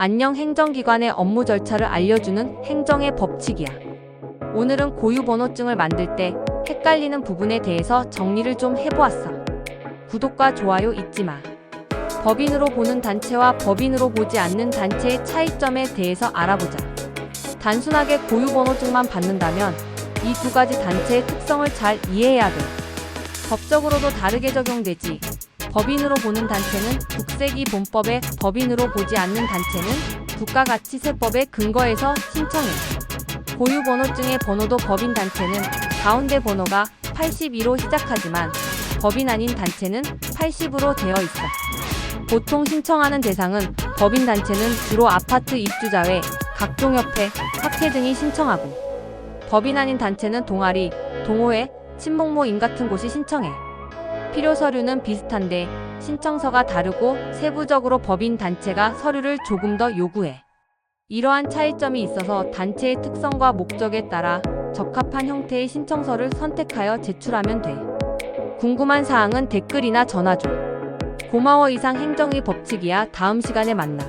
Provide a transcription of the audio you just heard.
안녕 행정기관의 업무 절차를 알려주는 행정의 법칙이야. 오늘은 고유번호증을 만들 때 헷갈리는 부분에 대해서 정리를 좀 해보았어. 구독과 좋아요 잊지 마. 법인으로 보는 단체와 법인으로 보지 않는 단체의 차이점에 대해서 알아보자. 단순하게 고유번호증만 받는다면 이 두 가지 단체의 특성을 잘 이해해야 돼. 법적으로도 다르게 적용되지. 법인으로 보는 단체는 국세기 본법에 법인으로 보지 않는 단체는 국가가치세법에 근거해서 신청해. 고유번호증의 번호도 법인 단체는 가운데 번호가 82로 시작하지만 법인 아닌 단체는 80으로 되어 있어. 보통 신청하는 대상은 법인 단체는 주로 아파트 입주자회, 각종 협회, 학회 등이 신청하고 법인 아닌 단체는 동아리, 동호회, 친목모임 같은 곳이 신청해. 필요 서류는 비슷한데 신청서가 다르고 세부적으로 법인 단체가 서류를 조금 더 요구해. 이러한 차이점이 있어서 단체의 특성과 목적에 따라 적합한 형태의 신청서를 선택하여 제출하면 돼. 궁금한 사항은 댓글이나 전화 줘. 고마워 이상 행정의 법칙이야. 다음 시간에 만나.